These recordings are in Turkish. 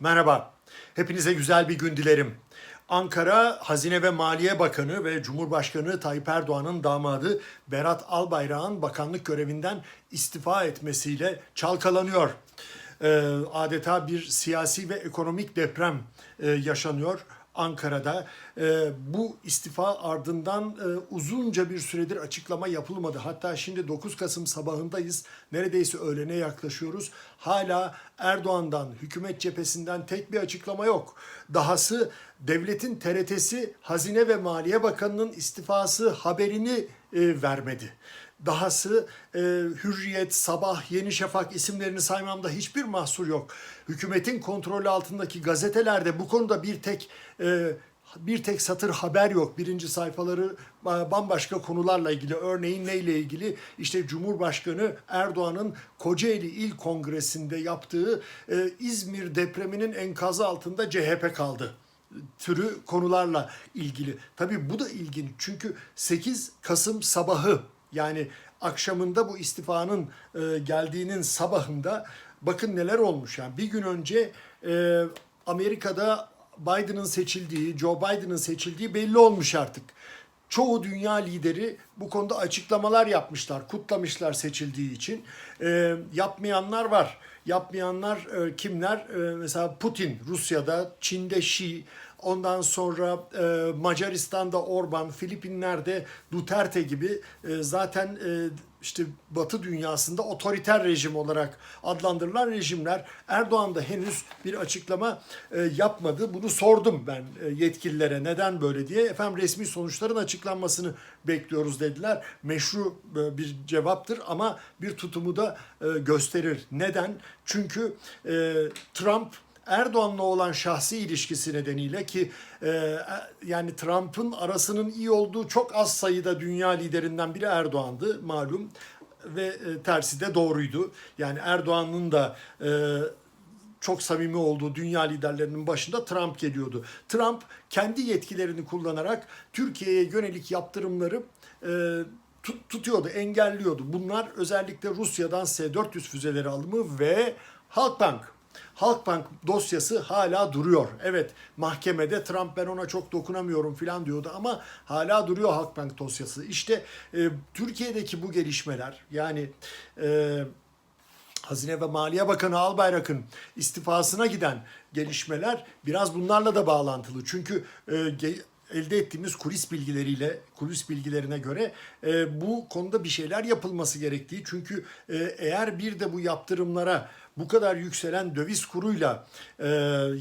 Merhaba, hepinize güzel bir gün dilerim. Ankara Hazine ve Maliye Bakanı ve Cumhurbaşkanı Tayyip Erdoğan'ın damadı Berat Albayrak'ın bakanlık görevinden istifa etmesiyle çalkalanıyor. Ee, adeta bir siyasi ve ekonomik deprem e, yaşanıyor. Ankara'da. Ee, bu istifa ardından e, uzunca bir süredir açıklama yapılmadı. Hatta şimdi 9 Kasım sabahındayız. Neredeyse öğlene yaklaşıyoruz. Hala Erdoğan'dan, hükümet cephesinden tek bir açıklama yok. Dahası devletin TRT'si Hazine ve Maliye Bakanı'nın istifası haberini e, vermedi. Dahası e, Hürriyet, Sabah, Yeni Şafak isimlerini saymamda hiçbir mahsur yok. Hükümetin kontrolü altındaki gazetelerde bu konuda bir tek e, bir tek satır haber yok. Birinci sayfaları e, bambaşka konularla ilgili. Örneğin neyle ilgili? İşte Cumhurbaşkanı Erdoğan'ın Kocaeli İl Kongresi'nde yaptığı e, İzmir depreminin enkazı altında CHP kaldı türü konularla ilgili. Tabii bu da ilginç çünkü 8 Kasım sabahı yani akşamında bu istifanın e, geldiğinin sabahında bakın neler olmuş yani bir gün önce e, Amerika'da Biden'ın seçildiği, Joe Biden'ın seçildiği belli olmuş artık. Çoğu dünya lideri bu konuda açıklamalar yapmışlar, kutlamışlar seçildiği için. E, yapmayanlar var. Yapmayanlar e, kimler? E, mesela Putin Rusya'da, Çin'de Xi, ondan sonra e, Macaristan'da Orban, Filipinler'de Duterte gibi e, zaten e, işte Batı dünyasında otoriter rejim olarak adlandırılan rejimler. Erdoğan da henüz bir açıklama e, yapmadı. Bunu sordum ben e, yetkililere neden böyle diye. Efendim resmi sonuçların açıklanmasını bekliyoruz dediler. Meşru e, bir cevaptır ama bir tutumu da e, gösterir. Neden? Çünkü e, Trump Erdoğan'la olan şahsi ilişkisi nedeniyle ki e, yani Trump'ın arasının iyi olduğu çok az sayıda dünya liderinden biri Erdoğan'dı malum ve e, tersi de doğruydu. Yani Erdoğan'ın da e, çok samimi olduğu dünya liderlerinin başında Trump geliyordu. Trump kendi yetkilerini kullanarak Türkiye'ye yönelik yaptırımları e, tut- tutuyordu, engelliyordu. Bunlar özellikle Rusya'dan S-400 füzeleri alımı ve Halkbank Halkbank dosyası hala duruyor. Evet mahkemede Trump ben ona çok dokunamıyorum falan diyordu ama hala duruyor Halkbank dosyası. İşte e, Türkiye'deki bu gelişmeler yani e, Hazine ve Maliye Bakanı Albayrak'ın istifasına giden gelişmeler biraz bunlarla da bağlantılı. Çünkü e, elde ettiğimiz kulis bilgileriyle, kulis bilgilerine göre e, bu konuda bir şeyler yapılması gerektiği. Çünkü e, eğer bir de bu yaptırımlara bu kadar yükselen döviz kuruyla e,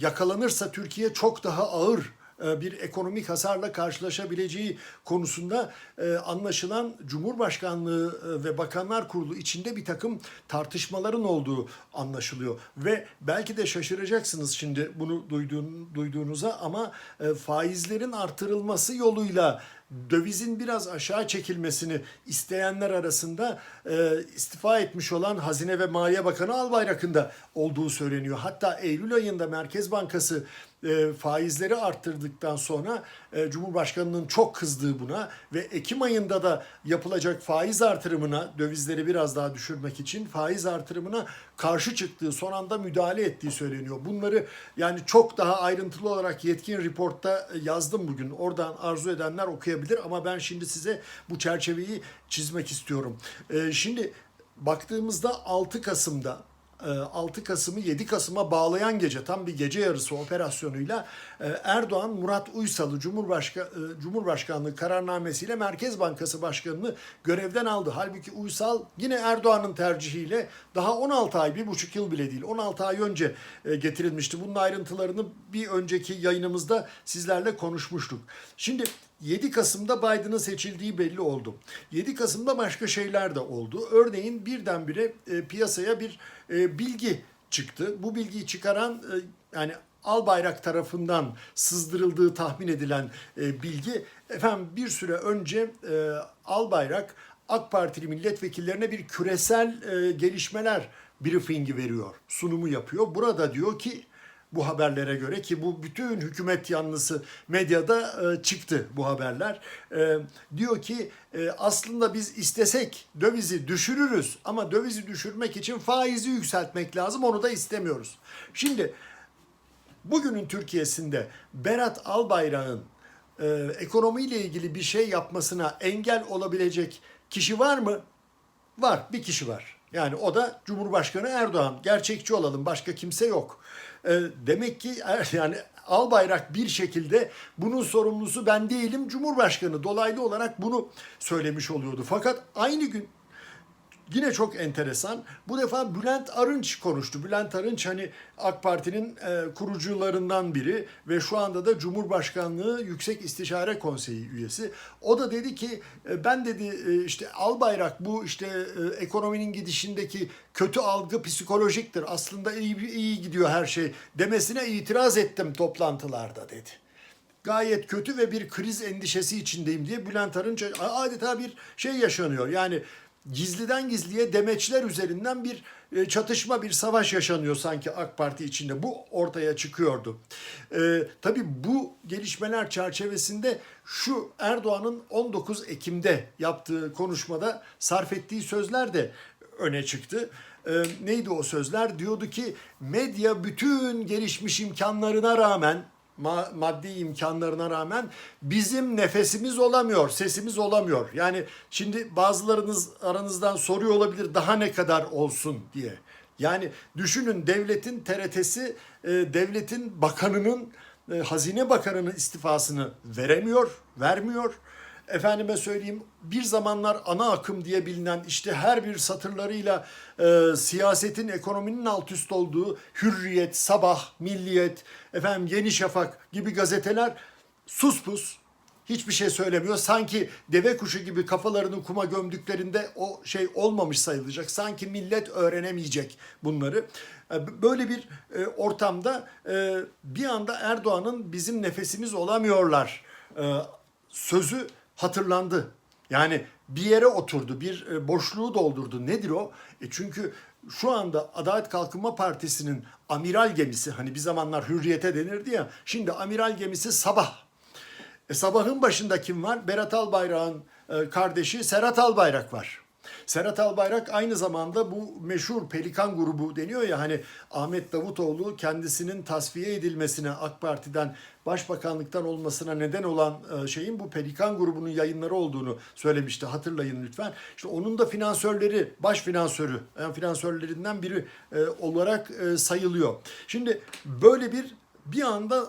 yakalanırsa Türkiye çok daha ağır bir ekonomik hasarla karşılaşabileceği konusunda e, anlaşılan Cumhurbaşkanlığı e, ve Bakanlar Kurulu içinde bir takım tartışmaların olduğu anlaşılıyor. Ve belki de şaşıracaksınız şimdi bunu duyduğun, duyduğunuza ama e, faizlerin artırılması yoluyla dövizin biraz aşağı çekilmesini isteyenler arasında e, istifa etmiş olan Hazine ve Maliye Bakanı Albayrak'ın da olduğu söyleniyor. Hatta Eylül ayında Merkez Bankası e, faizleri arttırdıktan sonra e, Cumhurbaşkanı'nın çok kızdığı buna ve Ekim ayında da yapılacak faiz artırımına dövizleri biraz daha düşürmek için faiz artırımına karşı çıktığı son anda müdahale ettiği söyleniyor. Bunları yani çok daha ayrıntılı olarak yetkin reportta yazdım bugün. Oradan arzu edenler okuyabilir ama ben şimdi size bu çerçeveyi çizmek istiyorum. E, şimdi baktığımızda 6 Kasım'da 6 Kasım'ı 7 Kasım'a bağlayan gece tam bir gece yarısı operasyonuyla e, Erdoğan Murat Uysal'ı Cumhurbaşka, e, Cumhurbaşkanlığı kararnamesiyle Merkez Bankası Başkanı'nı görevden aldı. Halbuki Uysal yine Erdoğan'ın tercihiyle daha 16 ay, bir buçuk yıl bile değil 16 ay önce e, getirilmişti. Bunun ayrıntılarını bir önceki yayınımızda sizlerle konuşmuştuk. Şimdi 7 Kasım'da Biden'ın seçildiği belli oldu. 7 Kasım'da başka şeyler de oldu. Örneğin birdenbire e, piyasaya bir e, bilgi çıktı. Bu bilgiyi çıkaran e, yani Albayrak tarafından sızdırıldığı tahmin edilen e, bilgi efendim bir süre önce e, Albayrak AK Partili milletvekillerine bir küresel e, gelişmeler briefingi veriyor, sunumu yapıyor. Burada diyor ki bu haberlere göre ki bu bütün hükümet yanlısı medyada e, çıktı bu haberler. E, diyor ki e, aslında biz istesek dövizi düşürürüz ama dövizi düşürmek için faizi yükseltmek lazım onu da istemiyoruz. Şimdi bugünün Türkiye'sinde Berat Albayrak'ın e, ekonomiyle ilgili bir şey yapmasına engel olabilecek kişi var mı? Var, bir kişi var. Yani o da Cumhurbaşkanı Erdoğan. Gerçekçi olalım, başka kimse yok. Ee, demek ki er- yani Albayrak bir şekilde bunun sorumlusu ben değilim, Cumhurbaşkanı. Dolaylı olarak bunu söylemiş oluyordu. Fakat aynı gün Yine çok enteresan. Bu defa Bülent Arınç konuştu. Bülent Arınç hani AK Parti'nin e, kurucularından biri ve şu anda da Cumhurbaşkanlığı Yüksek İstişare Konseyi üyesi. O da dedi ki e, ben dedi e, işte Albayrak bu işte e, ekonominin gidişindeki kötü algı psikolojiktir. Aslında iyi iyi gidiyor her şey demesine itiraz ettim toplantılarda dedi gayet kötü ve bir kriz endişesi içindeyim diye Bülent Arınç adeta bir şey yaşanıyor. Yani gizliden gizliye demeçler üzerinden bir e, çatışma, bir savaş yaşanıyor sanki AK Parti içinde. Bu ortaya çıkıyordu. Ee, tabii bu gelişmeler çerçevesinde şu Erdoğan'ın 19 Ekim'de yaptığı konuşmada sarf ettiği sözler de öne çıktı. Ee, neydi o sözler? Diyordu ki medya bütün gelişmiş imkanlarına rağmen ma- maddi imkanlarına rağmen bizim nefesimiz olamıyor, sesimiz olamıyor. Yani şimdi bazılarınız aranızdan soruyor olabilir daha ne kadar olsun diye. Yani düşünün devletin TRT'si e, devletin bakanının e, hazine bakanının istifasını veremiyor, vermiyor. Efendime söyleyeyim bir zamanlar ana akım diye bilinen işte her bir satırlarıyla e, siyasetin ekonominin alt üst olduğu Hürriyet, Sabah, Milliyet, efendim Yeni Şafak gibi gazeteler sus pus hiçbir şey söylemiyor. Sanki deve kuşu gibi kafalarını kuma gömdüklerinde o şey olmamış sayılacak. Sanki millet öğrenemeyecek bunları. E, Böyle bir e, ortamda e, bir anda Erdoğan'ın bizim nefesimiz olamıyorlar sözü hatırlandı. Yani bir yere oturdu, bir e, boşluğu doldurdu. Nedir o? E çünkü şu anda Adalet Kalkınma Partisi'nin amiral gemisi hani bir zamanlar hürriyete denirdi ya şimdi amiral gemisi sabah. E sabahın başında kim var? Berat Albayrak'ın e, kardeşi Serhat Albayrak var. Serhat Albayrak aynı zamanda bu meşhur Pelikan grubu deniyor ya hani Ahmet Davutoğlu kendisinin tasfiye edilmesine AK Parti'den başbakanlıktan olmasına neden olan e, şeyin bu Pelikan grubunun yayınları olduğunu söylemişti. Hatırlayın lütfen. İşte onun da finansörleri, baş finansörü, yani finansörlerinden biri e, olarak e, sayılıyor. Şimdi böyle bir bir anda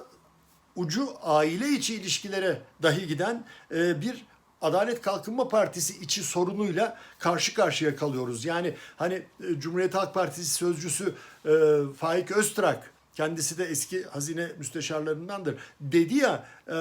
ucu aile içi ilişkilere dahi giden e, bir Adalet Kalkınma Partisi içi sorunuyla karşı karşıya kalıyoruz. Yani hani e, Cumhuriyet Halk Partisi sözcüsü e, Faik Öztrak kendisi de eski hazine müsteşarlarındandır. Dedi ya e,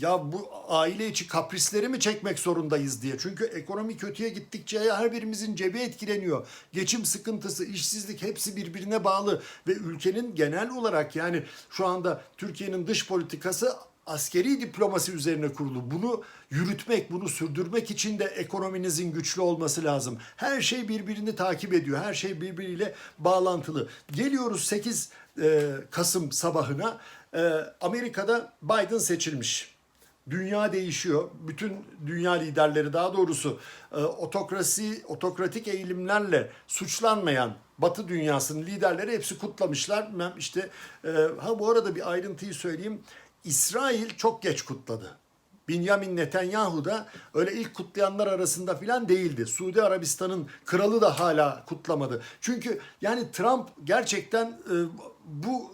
ya bu aile içi kaprisleri mi çekmek zorundayız diye. Çünkü ekonomi kötüye gittikçe her birimizin cebi etkileniyor. Geçim sıkıntısı, işsizlik hepsi birbirine bağlı ve ülkenin genel olarak yani şu anda Türkiye'nin dış politikası askeri diplomasi üzerine kurulu. Bunu yürütmek, bunu sürdürmek için de ekonominizin güçlü olması lazım. Her şey birbirini takip ediyor. Her şey birbiriyle bağlantılı. Geliyoruz 8 e, Kasım sabahına. E, Amerika'da Biden seçilmiş. Dünya değişiyor. Bütün dünya liderleri daha doğrusu e, otokrasi, otokratik eğilimlerle suçlanmayan Batı dünyasının liderleri hepsi kutlamışlar. Ben işte e, ha bu arada bir ayrıntıyı söyleyeyim. İsrail çok geç kutladı. Benjamin Netanyahu da öyle ilk kutlayanlar arasında filan değildi. Suudi Arabistan'ın kralı da hala kutlamadı. Çünkü yani Trump gerçekten e, bu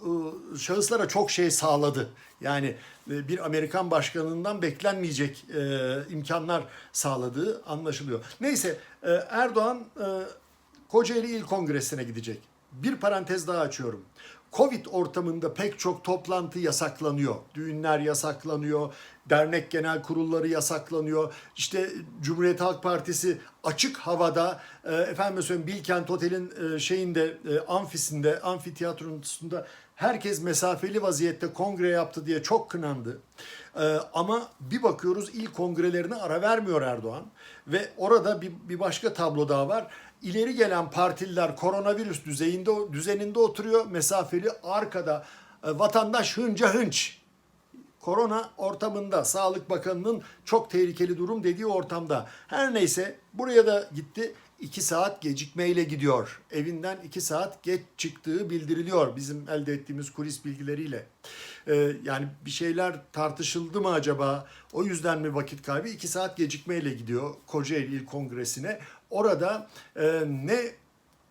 e, şahıslara çok şey sağladı. Yani e, bir Amerikan başkanından beklenmeyecek e, imkanlar sağladığı anlaşılıyor. Neyse e, Erdoğan e, Kocaeli İl Kongresi'ne gidecek. Bir parantez daha açıyorum. Covid ortamında pek çok toplantı yasaklanıyor. Düğünler yasaklanıyor, dernek genel kurulları yasaklanıyor. İşte Cumhuriyet Halk Partisi açık havada e, efendim söyleyeyim Bilkent Otel'in e, şeyinde e, amfisinde, amfiteyatrosunda herkes mesafeli vaziyette kongre yaptı diye çok kınandı. E, ama bir bakıyoruz il kongrelerine ara vermiyor Erdoğan ve orada bir, bir başka tablo daha var ileri gelen partililer koronavirüs düzeyinde düzeninde oturuyor. Mesafeli arkada e, vatandaş hınca hınç. Korona ortamında Sağlık Bakanı'nın çok tehlikeli durum dediği ortamda. Her neyse buraya da gitti. 2 saat gecikmeyle gidiyor. Evinden 2 saat geç çıktığı bildiriliyor bizim elde ettiğimiz kulis bilgileriyle. Ee, yani bir şeyler tartışıldı mı acaba? O yüzden mi vakit kaybı? 2 saat gecikmeyle gidiyor Kocaeli İl Kongresi'ne. Orada e, ne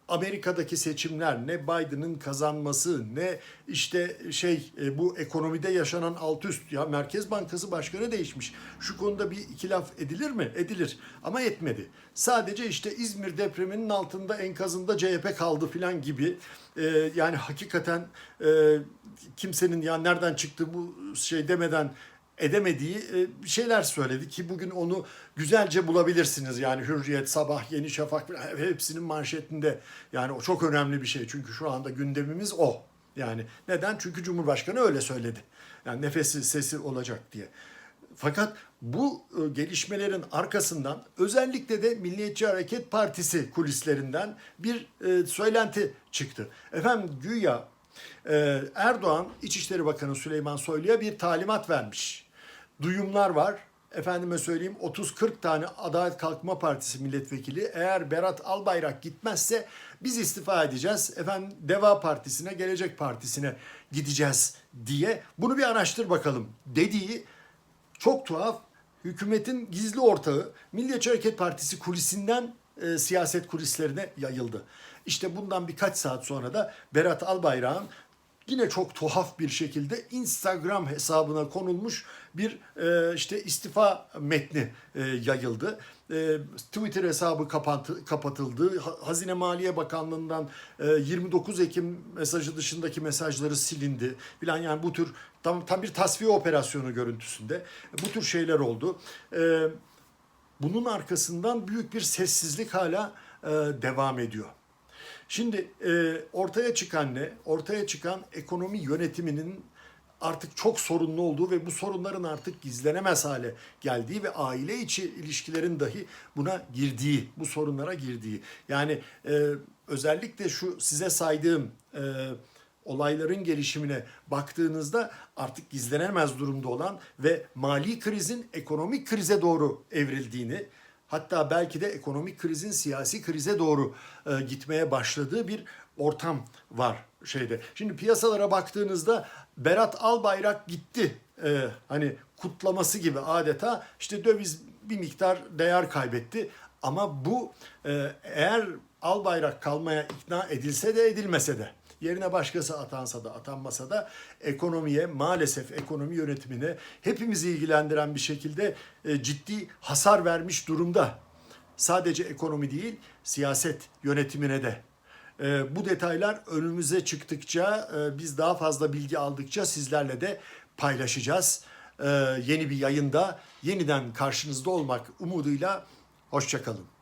Amerika'daki seçimler ne Biden'ın kazanması ne işte şey e, bu ekonomide yaşanan alt üst ya Merkez Bankası Başkanı değişmiş. Şu konuda bir iki laf edilir mi? Edilir ama etmedi. Sadece işte İzmir depreminin altında enkazında CHP kaldı filan gibi e, yani hakikaten e, kimsenin ya nereden çıktı bu şey demeden edemediği e, şeyler söyledi ki bugün onu güzelce bulabilirsiniz. Yani Hürriyet, Sabah, Yeni Şafak hepsinin manşetinde. Yani o çok önemli bir şey. Çünkü şu anda gündemimiz o. Yani neden? Çünkü Cumhurbaşkanı öyle söyledi. Yani nefesi sesi olacak diye. Fakat bu e, gelişmelerin arkasından özellikle de Milliyetçi Hareket Partisi kulislerinden bir e, söylenti çıktı. Efendim güya Erdoğan İçişleri Bakanı Süleyman Soylu'ya bir talimat vermiş. Duyumlar var. Efendime söyleyeyim 30-40 tane Adalet Kalkınma Partisi milletvekili eğer Berat Albayrak gitmezse biz istifa edeceğiz. Efendim Deva Partisi'ne, Gelecek Partisi'ne gideceğiz diye bunu bir araştır bakalım dediği çok tuhaf hükümetin gizli ortağı Milliyetçi Hareket Partisi kulisinden e, siyaset kulislerine yayıldı. İşte bundan birkaç saat sonra da Berat Albayrak'ın yine çok tuhaf bir şekilde Instagram hesabına konulmuş bir e, işte istifa metni e, yayıldı. E, Twitter hesabı kapatı, kapatıldı. Ha- Hazine Maliye Bakanlığı'ndan e, 29 Ekim mesajı dışındaki mesajları silindi. Filan yani bu tür tam tam bir tasfiye operasyonu görüntüsünde bu tür şeyler oldu. E, bunun arkasından büyük bir sessizlik hala e, devam ediyor. Şimdi e, ortaya çıkan ne? Ortaya çıkan ekonomi yönetiminin artık çok sorunlu olduğu ve bu sorunların artık gizlenemez hale geldiği ve aile içi ilişkilerin dahi buna girdiği, bu sorunlara girdiği. Yani e, özellikle şu size saydığım e, olayların gelişimine baktığınızda artık gizlenemez durumda olan ve mali krizin ekonomik krize doğru evrildiğini, hatta belki de ekonomik krizin siyasi krize doğru e, gitmeye başladığı bir ortam var şeyde. Şimdi piyasalara baktığınızda Berat Albayrak gitti. E, hani kutlaması gibi adeta işte döviz bir miktar değer kaybetti. Ama bu e, eğer Albayrak kalmaya ikna edilse de edilmese de yerine başkası atansa da atanmasa da ekonomiye maalesef ekonomi yönetimine hepimizi ilgilendiren bir şekilde e, ciddi hasar vermiş durumda. Sadece ekonomi değil siyaset yönetimine de. E, bu detaylar önümüze çıktıkça e, biz daha fazla bilgi aldıkça sizlerle de paylaşacağız. E, yeni bir yayında yeniden karşınızda olmak umuduyla hoşçakalın.